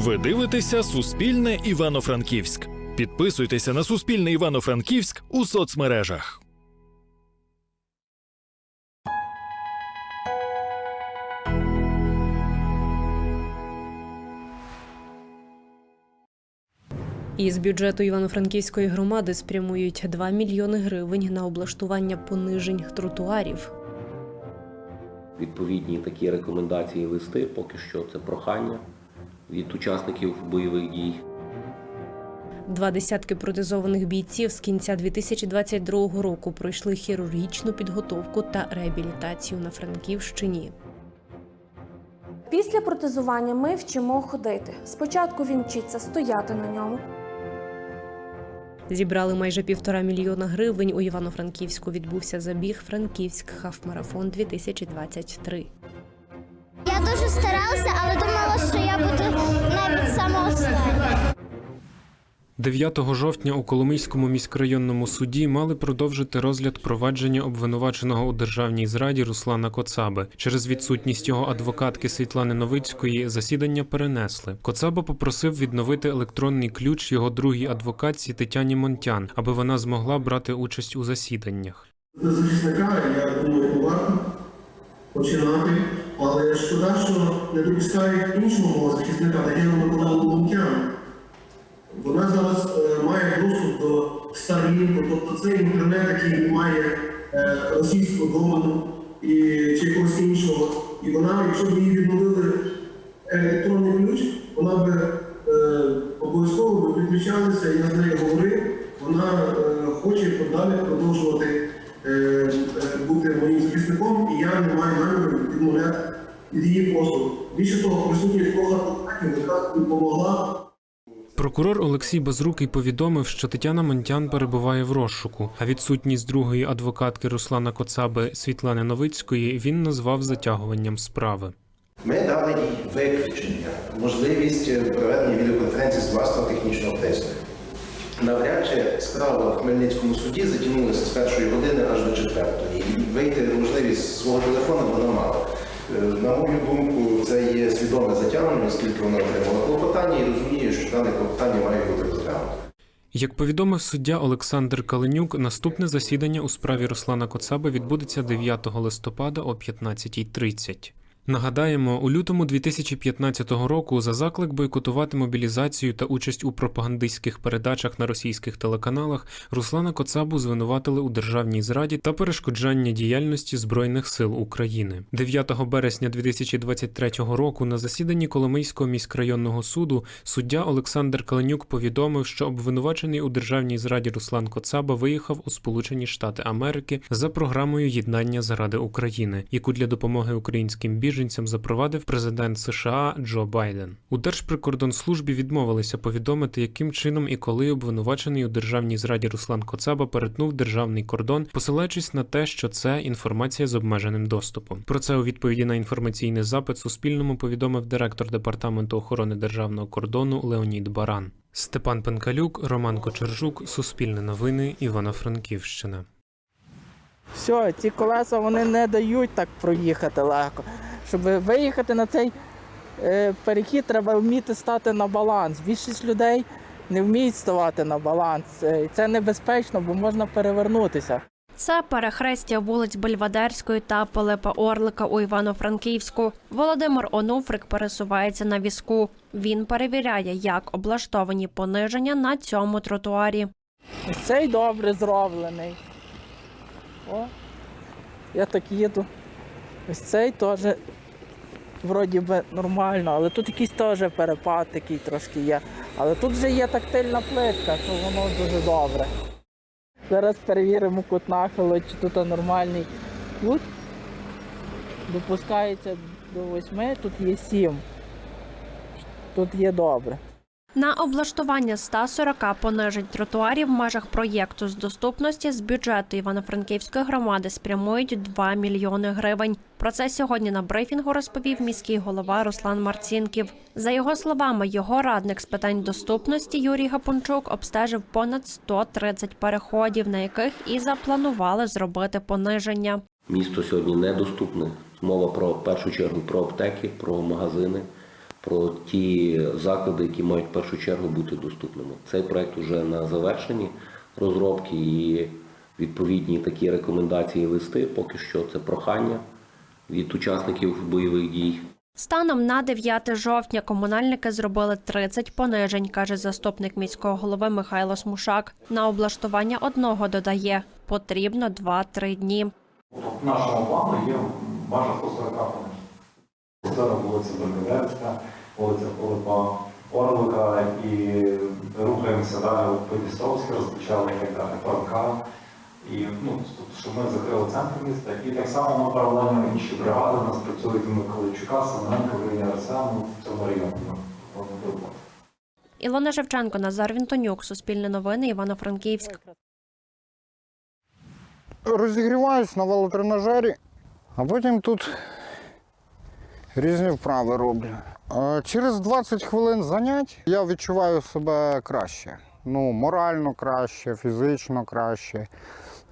Ви дивитеся Суспільне Івано-Франківськ. Підписуйтеся на Суспільне Івано-Франківськ у соцмережах. Із бюджету Івано-Франківської громади спрямують 2 мільйони гривень на облаштування понижень тротуарів. відповідні такі рекомендації листи. Поки що це прохання від учасників бойових дій. Два десятки протезованих бійців з кінця 2022 року пройшли хірургічну підготовку та реабілітацію на Франківщині. Після протезування ми вчимо ходити. Спочатку він вчиться стояти на ньому, Зібрали майже півтора мільйона гривень. У Івано-Франківську відбувся забіг Франківськ хафмарафон 2023. Я дуже старалася, але буду навіть остання. 9 жовтня у Коломийському міськрайонному суді мали продовжити розгляд провадження обвинуваченого у державній зраді Руслана Коцаби. Через відсутність його адвокатки Світлани Новицької засідання перенесли. Коцаба попросив відновити електронний ключ його другій адвокатці Тетяні Монтян, аби вона змогла брати участь у засіданнях. Захисника, я думаю, варто починати, але шкода, що не допускають іншого захисника Тетяну Миколаївну Лунтян. Вона зараз е, має доступ до Starlink, тобто це інтернет, який має е, російську домену і, чи якогось іншого. І вона, якщо б їй відновили електронний ключ, вона би е, обов'язково підключалася, я з нею говорив, вона е, хоче подалі продовжувати е, е, бути моїм захисником, і я не маю наміру відмовляти від її послуг. Більше того, присутність двох допомогла Прокурор Олексій Безрукий повідомив, що Тетяна Монтян перебуває в розшуку, а відсутність другої адвокатки Руслана Коцаби Світлани Новицької він назвав затягуванням справи. Ми дали їй виключення, можливість проведення відеоконференції з власного технічного тесту. Навряд чи справа в Хмельницькому суді затягнулася з першої години аж до четвертої. Вийти можливість з свого телефону вона мала. Е, На мою думку, це є свідоме затягнення, оскільки вона отримала клопотання і розуміє, що дане клопотання має бути розглянуто. Як повідомив суддя Олександр Каленюк, наступне засідання у справі Руслана Коцаби відбудеться 9 листопада о 15.30. Нагадаємо, у лютому 2015 року за заклик бойкотувати мобілізацію та участь у пропагандистських передачах на російських телеканалах Руслана Коцабу звинуватили у державній зраді та перешкоджанні діяльності Збройних сил України. 9 березня 2023 року на засіданні Коломийського міськрайонного суду суддя Олександр Каленюк повідомив, що обвинувачений у державній зраді Руслан Коцаба виїхав у Сполучені Штати Америки за програмою єднання заради України, яку для допомоги українським біженцям запровадив президент США Джо Байден. У Держприкордонслужбі відмовилися повідомити, яким чином і коли обвинувачений у державній зраді Руслан Коцаба перетнув державний кордон, посилаючись на те, що це інформація з обмеженим доступом. Про це у відповіді на інформаційний запит Суспільному повідомив директор департаменту охорони державного кордону Леонід Баран. Степан Пенкалюк, Роман Кочержук, Суспільне новини, Івано-Франківщина. Все, ці колеса вони не дають так проїхати легко. Щоб виїхати на цей е, перехід, треба вміти стати на баланс. Більшість людей не вміють ставати на баланс. Е, Це небезпечно, бо можна перевернутися. Це перехрестя вулиць Бельвадерської та Пилипа Орлика у Івано-Франківську. Володимир Онуфрик пересувається на візку. Він перевіряє, як облаштовані пониження на цьому тротуарі. Цей добре зроблений. О, я так їду. Ось цей теж вроді би нормально, але тут якийсь теж перепад такий трошки є. Але тут вже є тактильна плитка, то воно дуже добре. Зараз перевіримо кут нахилу, чи тут нормальний кут. Допускається до 8, тут є 7. Тут є добре. На облаштування 140 понижень тротуарів в межах проєкту з доступності з бюджету Івано-Франківської громади спрямують 2 мільйони гривень. Про це сьогодні на брифінгу розповів міський голова Руслан Марцінків. За його словами, його радник з питань доступності Юрій Гапончук обстежив понад 130 переходів, на яких і запланували зробити пониження. Місто сьогодні недоступне. Мова про в першу чергу про аптеки, про магазини, про ті заклади, які мають в першу чергу бути доступними. Цей проект вже на завершенні розробки і відповідні такі рекомендації листи. Поки що це прохання від учасників бойових дій. Станом на 9 жовтня комунальники зробили 30 понижень, каже заступник міського голови Михайло Смушак. На облаштування одного додає потрібно 2-3 дні. В нашому плану є майже 140 понижень. Зараз вулиця Беркадецька, вулиця Пилипа Орлика і рухаємося далі по Дністровській, розпочали і так далі, ПМК. І ну, тобто, щоб ми закрили центр міста. І так само ми паралельно інші бригади у нас працюють у Миколайчука, Семененка, в районі Арсену, в цьому районі. Ілона Шевченко, Назар Вінтонюк, Суспільне новини, Івано-Франківськ. розігріваюсь на велотренажері, а потім тут різні вправи роблю. Е, Через 20 хвилин занять я відчуваю себе краще. Ну, морально краще, фізично краще.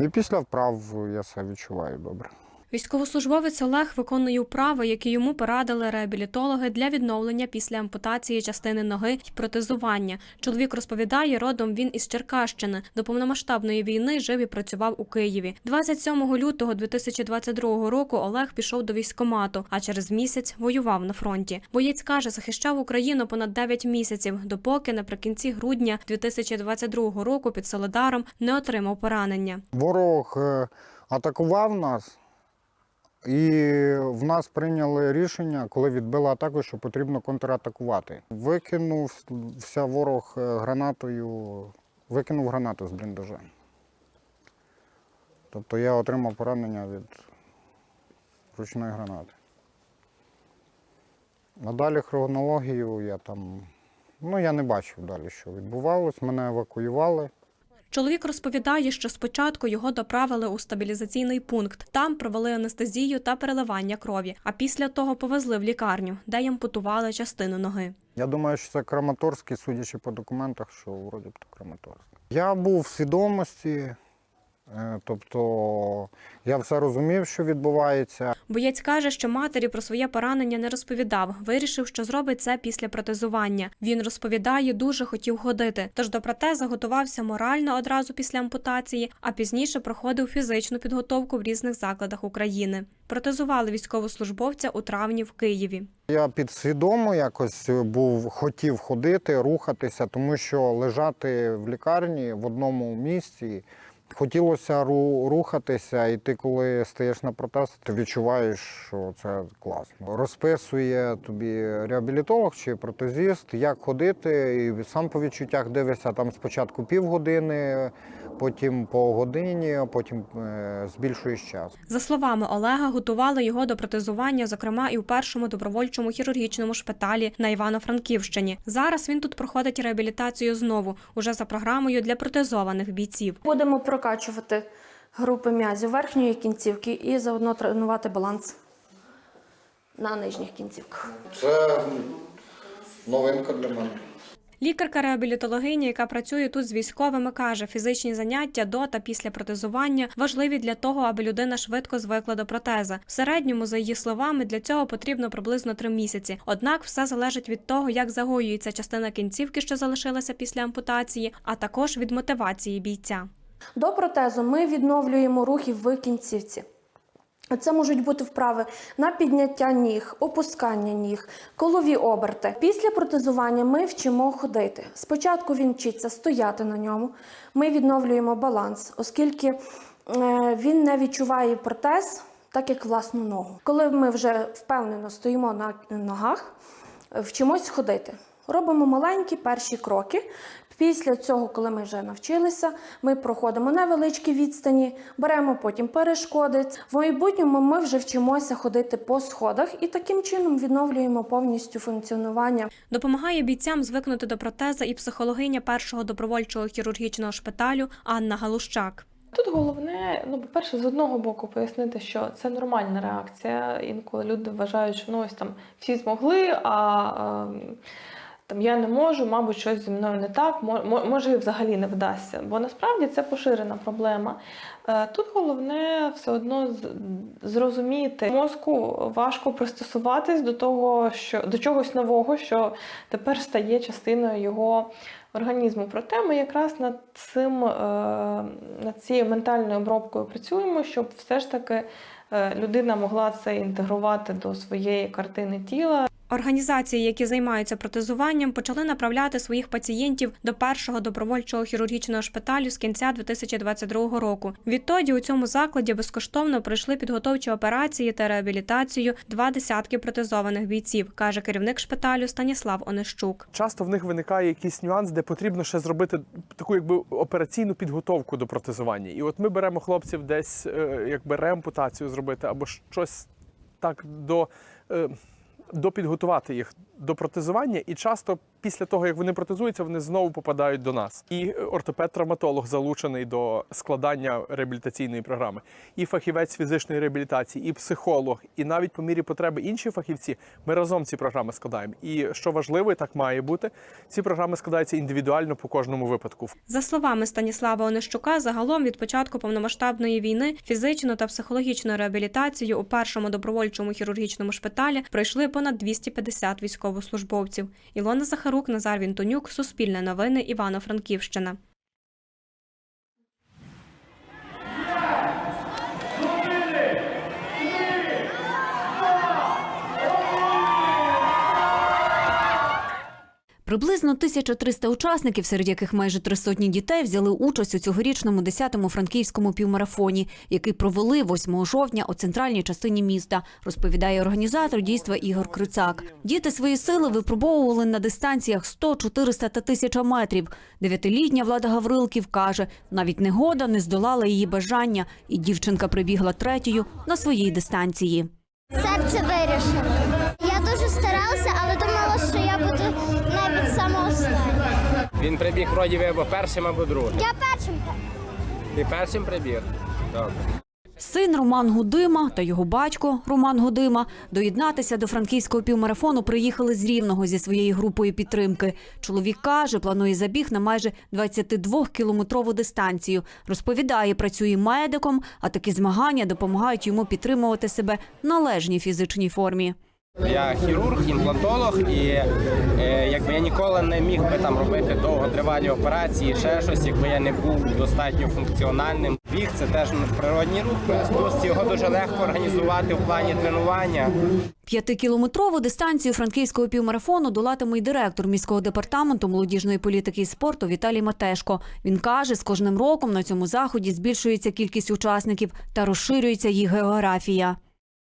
І після вправ я себе відчуваю добре. Військовослужбовець Олег виконує вправи, які йому порадили реабілітологи для відновлення після ампутації частини ноги й протезування. Чоловік розповідає, родом він із Черкащини. До повномасштабної війни жив і працював у Києві. 27 лютого 2022 року Олег пішов до військкомату, а через місяць воював на фронті. Боєць каже, захищав Україну понад 9 місяців, допоки наприкінці грудня 2022 року під Соледаром не отримав поранення. Ворог е, атакував нас, і в нас прийняли рішення, коли відбили атаку, що потрібно контратакувати. Викинувся ворог е, гранатою, викинув гранату з бліндажа. Тобто я отримав поранення від ручної гранати. А далі хронологію я там, ну я не бачив далі, що відбувалось. Мене евакуювали. Чоловік розповідає, що спочатку його доправили у стабілізаційний пункт. Там провели анестезію та переливання крові, а після того повезли в лікарню, де їм путували частину ноги. Я думаю, що це Краматорський, судячи по документах, що вроді б то Краматорський. Я був в свідомості, тобто я все розумів, що відбувається. Боєць каже, що матері про своє поранення не розповідав. Вирішив, що зробить це після протезування. Він розповідає, дуже хотів ходити. Тож до протеза готувався морально одразу після ампутації, а пізніше проходив фізичну підготовку в різних закладах України. Протезували військовослужбовця у травні в Києві. Я підсвідомо якось був, хотів ходити, рухатися, тому що лежати в лікарні в одному місці. Хотілося ру- рухатися, і ти, коли стаєш на протез, ти відчуваєш, що це класно. Розписує тобі реабілітолог чи протезіст, як ходити, і сам по відчуттях дивишся там спочатку півгодини, потім по годині, а потім е, збільшуєш час. За словами Олега, готували його до протезування, зокрема і у першому добровольчому хірургічному шпиталі на Івано-Франківщині. Зараз він тут проходить реабілітацію знову, уже за програмою для протезованих бійців. Будемо прокачувати групи м'язів верхньої кінцівки і заодно тренувати баланс на нижніх кінцівках. Це новинка для мене. Лікарка-реабілітологиня, яка працює тут з військовими, каже, фізичні заняття до та після протезування важливі для того, аби людина швидко звикла до протеза. В середньому, за її словами, для цього потрібно приблизно три місяці. Однак все залежить від того, як загоюється частина кінцівки, що залишилася після ампутації, а також від мотивації бійця. До протезу ми відновлюємо рухи в кінцівці. Це можуть бути вправи на підняття ніг, опускання ніг, колові оберти. Після протезування ми вчимо ходити. Спочатку він вчиться стояти на ньому. Ми відновлюємо баланс, оскільки е, він не відчуває протез, так як власну ногу. Коли ми вже впевнено стоїмо на ногах, вчимось ходити. Робимо маленькі перші кроки. Після цього, коли ми вже навчилися, ми проходимо невеличкі відстані, беремо потім перешкоди. В майбутньому ми вже вчимося ходити по сходах і таким чином відновлюємо повністю функціонування. Допомагає бійцям звикнути до протеза і психологиня першого добровольчого хірургічного шпиталю Анна Галущак. Тут головне, ну, по-перше, з одного боку пояснити, що це нормальна реакція. Інколи люди вважають, що ну ось там всі змогли, а ем, там я не можу, мабуть, щось зі мною не так, мо- мо- може і взагалі не вдасться. Бо насправді це поширена проблема. Е, Тут головне все одно зрозуміти мозку важко пристосуватись до того, що до чогось нового, що тепер стає частиною його організму. Проте ми якраз над цим е, над цією ментальною обробкою працюємо, щоб все ж таки е, людина могла це інтегрувати до своєї картини тіла. Організації, які займаються протезуванням, почали направляти своїх пацієнтів до першого добровольчого хірургічного шпиталю з кінця 2022 року. Відтоді у цьому закладі безкоштовно пройшли підготовчі операції та реабілітацію два десятки протезованих бійців, каже керівник шпиталю Станіслав Онищук. Часто в них виникає якийсь нюанс, де потрібно ще зробити таку якби операційну підготовку до протезування. І от ми беремо хлопців десь е, якби реампутацію зробити або щось так до. Допідготувати їх до протезування, і часто після того, як вони протезуються, вони знову попадають до нас. І ортопед-травматолог залучений до складання реабілітаційної програми, і фахівець фізичної реабілітації, і психолог, і навіть по мірі потреби інші фахівці. Ми разом ці програми складаємо. І що важливо, і так має бути, ці програми складаються індивідуально по кожному випадку. За словами Станіслава Онищука, загалом від початку повномасштабної війни фізичну та психологічну реабілітацію у першому добровольчому хірургічному шпиталі пройшли понад 250 військовослужбовців. Ілона Захарук, Назар Вінтонюк, Суспільне новини, Івано-Франківщина. Приблизно 1300 учасників, серед яких майже три сотні дітей, взяли участь у цьогорічному 10-му франківському півмарафоні, який провели 8 жовтня у центральній частині міста, розповідає організатор дійства Ігор Крицак. Діти свої сили випробовували на дистанціях 100, 400 та 1000 метрів. Дев'ятилітня Влада Гаврилків каже, навіть негода не здолала її бажання, і дівчинка прибігла третьою на своїй дистанції. Серце вирішило. Я дуже старалася, але думала, що я буду навіть сама. Він прибіг вроді ви або першим, або другим. Я першим. Ти першим прибіг? Добре. Син Роман Гудима та його батько Роман Гудима доєднатися до франківського півмарафону приїхали з Рівного зі своєю групою підтримки. Чоловік каже, планує забіг на майже 22-кілометрову дистанцію. Розповідає, працює медиком, а такі змагання допомагають йому підтримувати себе в належній фізичній формі. Я хірург, імплантолог, і е, якби я ніколи не міг би там робити довготривалі операції, ще щось, якби я не був достатньо функціональним. Біг це теж природній рух, плюс його дуже легко організувати в плані тренування. П'ятикілометрову дистанцію франківського півмарафону долатиме й директор міського департаменту молодіжної політики і спорту Віталій Матешко. Він каже, з кожним роком на цьому заході збільшується кількість учасників та розширюється їх географія.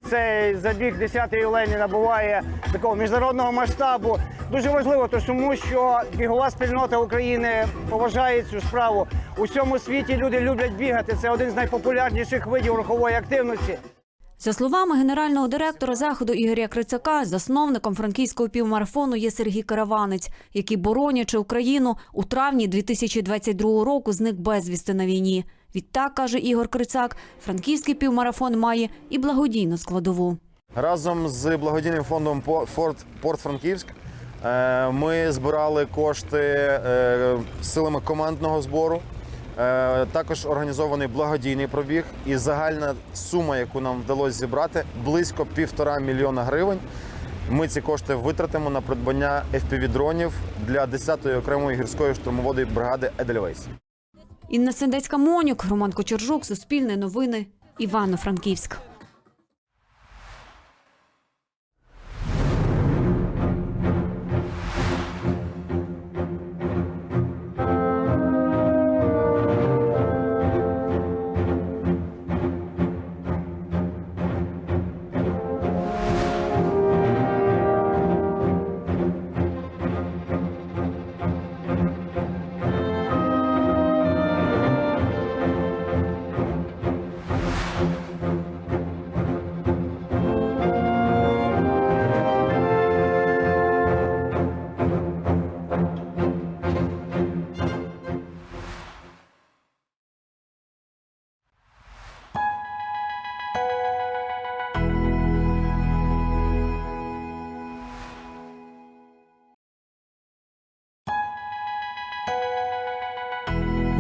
Цей забіг 10-ї юлені набуває такого міжнародного масштабу. Дуже важливо, тому що бігова спільнота України поважає цю справу. У всьому світі люди люблять бігати. Це один з найпопулярніших видів рухової активності. За словами генерального директора заходу Ігоря Крицака, засновником франківського півмарафону є Сергій Караванець, який, боронячи Україну, у травні 2022 року зник безвісти на війні. Відтак, каже Ігор Крицак, франківський півмарафон має і благодійну складову. Разом з благодійним фондом «По- Порт Франківськ е, ми збирали кошти е, силами командного збору. Е, Також організований благодійний пробіг, і загальна сума, яку нам вдалося зібрати, близько півтора мільйона гривень. Ми ці кошти витратимо на придбання FPV-дронів для 10-ї окремої гірської штурмової бригади Едельвейс. Інна Сендецька Монюк, Роман Кочержук, Суспільне новини, Івано-Франківськ.